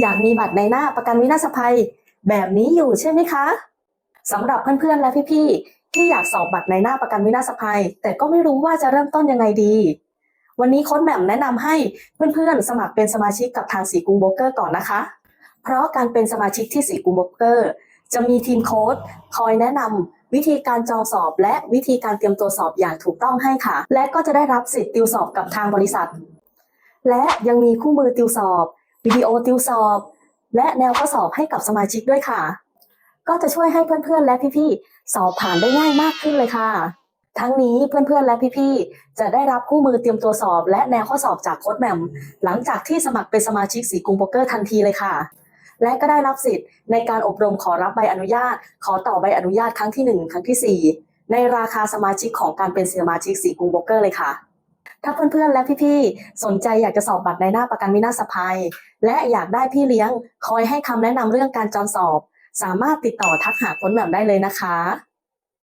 อยากมีบัตรในหน้าประกันวินาศภัย แบบนี้อยู่ใช่ไหมคะสำหรับเพื่อนๆและพี่ๆที่อยากสอบบัตรในหน้าประกันวินาศภัย แต่ก็ไม่รู้ว่าจะเริ่มต้นยังไงดี วันนี้โค้ดแหม่มแนะนำให้เพื่อนๆสมัครเป็นสมาชิกกับทางสีกุงโบรกเกอร์ก่อนนะคะ เพราะการเป็นสมาชิกที่สีกุงโบรกเกอร์จะมีทีมโค้ดคอยแนะนำวิธีการจองสอบและวิธีการเตรียมตัวสอบอย่างถูกต้องให้ค่ะ และก็จะได้รับสิทธิ์ติวสอบกับทางบริษัท และยังมีคู่มือติวสอบ วิดีโอติวสอบ และแนวข้อสอบให้กับสมาชิกด้วยค่ะ ก็จะช่วยให้เพื่อนๆและพี่ๆสอบผ่านได้ง่ายมากขึ้นเลยค่ะ ทั้งนี้เพื่อนๆและพี่ๆจะได้รับคู่มือเตรียมตัวสอบ และแนวข้อสอบจากโค้ดแหม่มหลังจากที่สมัครเป็นสมาชิกสีกรุงโป๊กเกอร์ทันทีเลยค่ะ และก็ได้รับสิทธิ์ในการอบรมขอรับใบอนุญาต ขอต่อใบอนุญาตครั้งที่ 1 ครั้งทีสี่4 ในราคาสมาชิกของการเป็นสมาชิกสีกรุงโป๊กเกอร์เลยค่ะ ถ้าเพื่อนๆและพี่ๆสนใจอยากจะสอบบัตรในหน้าประกันวินาศภัย และอยากได้พี่เลี้ยง คอยให้คำแนะนำเรื่องการจองสอบ สามารถติดต่อทักหาค้นแบบได้เลยนะคะ